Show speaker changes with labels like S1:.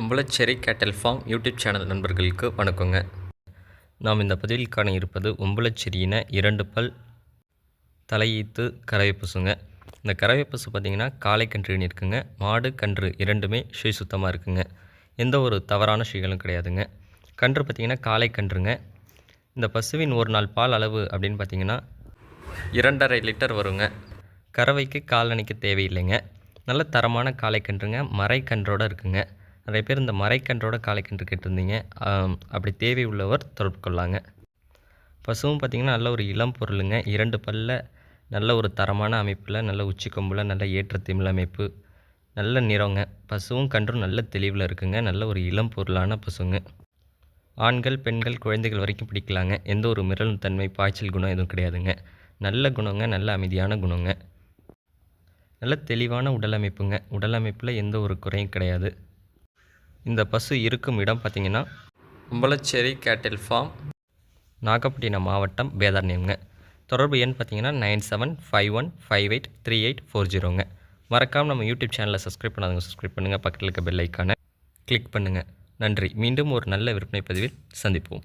S1: உம்பளச்சேரி கேட்டல் form YouTube channel நண்பர்களுக்கு வணக்கங்க. நாம் இந்த பதிவில் காண இருப்பது உம்பளச்சேரியின இரண்டு பல் தலையீத்து கறவை பசுங்க இந்த கறவை பசு பார்த்திங்கன்னா காளை கன்று இருக்குங்க. மாடு கன்று இரண்டுமே சுய சுத்தமாக இருக்குங்க. எந்த ஒரு தவறான சுய்களும் கிடையாதுங்க. கன்று பார்த்திங்கன்னா காளை கன்றுங்க. இந்த பசுவின் ஒரு நாள் பால் அளவு அப்படின்னு பார்த்திங்கன்னா இரண்டரை லிட்டர் வருங்க. கறவைக்கு கால்நடைக்கு தேவையில்லைங்க. நல்ல தரமான காளை கன்றுங்க. மறை கன்றோடு இருக்குங்க. நிறைய பேர் இந்த மரைக்கன்றோட காளைக்கன்று கேட்டிருந்தீங்க. அப்படி தேவை உள்ளவர் தொடர்பு கொள்ளாங்க. பசுவும் பார்த்திங்கன்னா நல்ல ஒரு இளம் பொருளுங்க. இரண்டு பல்ல நல்ல ஒரு தரமான அமைப்பில் நல்ல உச்சி கொம்பில் நல்ல ஏற்றத்திமிழ் அமைப்பு நல்ல நிறங்க. பசுவும் கன்றும் நல்ல தெளிவில் இருக்குங்க. நல்ல ஒரு இளம் பொருளான பசுங்க. ஆண்கள் பெண்கள் குழந்தைகள் வரைக்கும் பிடிக்கலாங்க. எந்த ஒரு மிரளும் தன்மை பாய்ச்சல் குணம் எதுவும் கிடையாதுங்க. நல்ல குணங்க நல்ல அமைதியான குணங்க. நல்ல தெளிவான உடல் அமைப்புங்க. உடல் அமைப்பில் எந்த ஒரு குறையும் கிடையாது. இந்த பஸ்ஸு இருக்கும் இடம் பார்த்திங்கன்னா அம்பலச்சேரி கேட்டில் ஃபார்ம் நாகப்பட்டினம் மாவட்டம் வேதாரண்யம்ங்க. தொடர்பு எண் பார்த்தீங்கன்னா nine seven five one five eight three eight four ஜீரோங்க. மறக்காமல் நம்ம யூடியூப் சேனலை சப்ஸ்கிரைப் பண்ணாதவங்க சப்ஸ்கிரைப் பண்ணுங்கள் பக்கத்தில் இருக்க பெல் ஐக்கானை கிளிக் பண்ணுங்கள் நன்றி. மீண்டும் ஒரு நல்ல விற்பனை பதிவில் சந்திப்போம்.